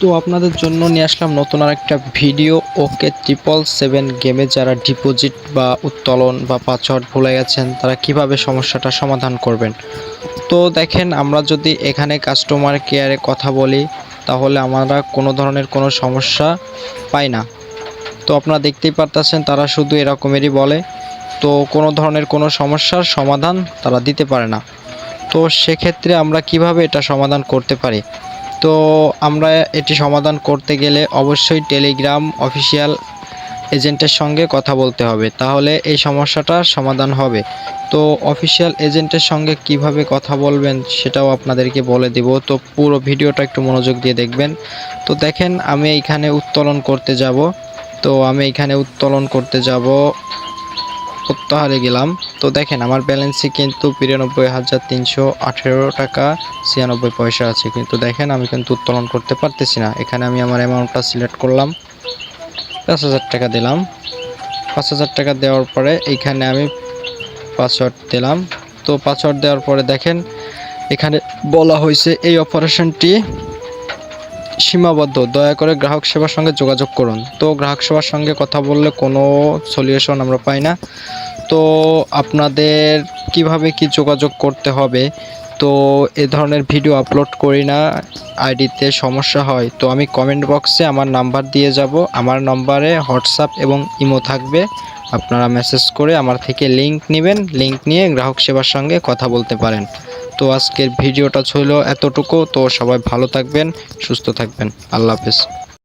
তো আপনাদের জন্য নিয়ে আসলাম নতুন আর একটা ভিডিও। ওকে ট্রিপল সেভেন গেমে যারা ডিপোজিট বা উত্তোলন বা পাসওয়ার্ড ভুলে গেছেন, তারা কীভাবে সমস্যাটা সমাধান করবেন? তো দেখেন, আমরা যদি এখানে কাস্টমার কেয়ারে কথা বলি, তাহলে আমরা কোনো ধরনের কোনো সমস্যা পাই না। তো আপনারা দেখতেই পারতেছেন, তারা শুধু এরকমেরই বলে। তো কোনো ধরনের কোনো সমস্যার সমাধান তারা দিতে পারে না। তো সেক্ষেত্রে আমরা কীভাবে এটা সমাধান করতে পারি? তো আমরা এটি সমাধান করতে গেলে অবশ্যই টেলিগ্রাম অফিসিয়াল এজেন্টের সঙ্গে কথা বলতে হবে। তাহলে এই সমস্যাটার সমাধান হবে। তো অফিসিয়াল এজেন্টের সঙ্গে কীভাবে কথা বলবেন সেটাও আপনাদেরকে বলে দেব। তো পুরো ভিডিওটা একটু মনোযোগ দিয়ে দেখবেন। তো দেখেন, আমি এইখানে উত্তোলন করতে যাব। তো আমি এখানে উত্তোলন করতে যাব প্রত্যাহারে গেলাম? তো দেখেন, আমার ব্যালেন্সে কিন্তু বিরানব্বই হাজার তিনশো আঠেরো টাকা ছিয়ানব্বই পয়সা আছে। কিন্তু দেখেন, আমি কিন্তু উত্তোলন করতে পারতেছি না। এখানে আমি আমার অ্যামাউন্টটা সিলেক্ট করলাম। পাঁচ হাজার টাকা দিলাম। পাঁচ হাজার টাকা দেওয়ার পরে এইখানে আমি পাসওয়ার্ড দিলাম। তো পাসওয়ার্ড দেওয়ার পরে দেখেন, এখানে বলা হয়েছে এই অপারেশনটি সীমাবদ্ধ। দয়া করে গ্রাহক সেবার সঙ্গে যোগাযোগ করুন। তো গ্রাহক সেবার সঙ্গে কথা বললে কোনো সলিউশন আমরা পাই না। তো আপনাদের কীভাবে কি যোগাযোগ করতে হবে? তো এ ধরনের ভিডিও আপলোড করি না আইডিতে সমস্যা হয়। তো আমি কমেন্ট বক্সে আমার নাম্বার দিয়ে যাব। আমার নম্বরে হোয়াটসঅ্যাপ এবং ইমো থাকবে। আপনারা মেসেজ করে আমার থেকে লিংক নেবেন। লিংক নিয়ে গ্রাহক সেবার সঙ্গে কথা বলতে পারেন। তো আজকের ভিডিওটা ছিল এতটুকু। তো সবাই ভালো থাকবেন, সুস্থ থাকবেন। আল্লাহ হাফেজ।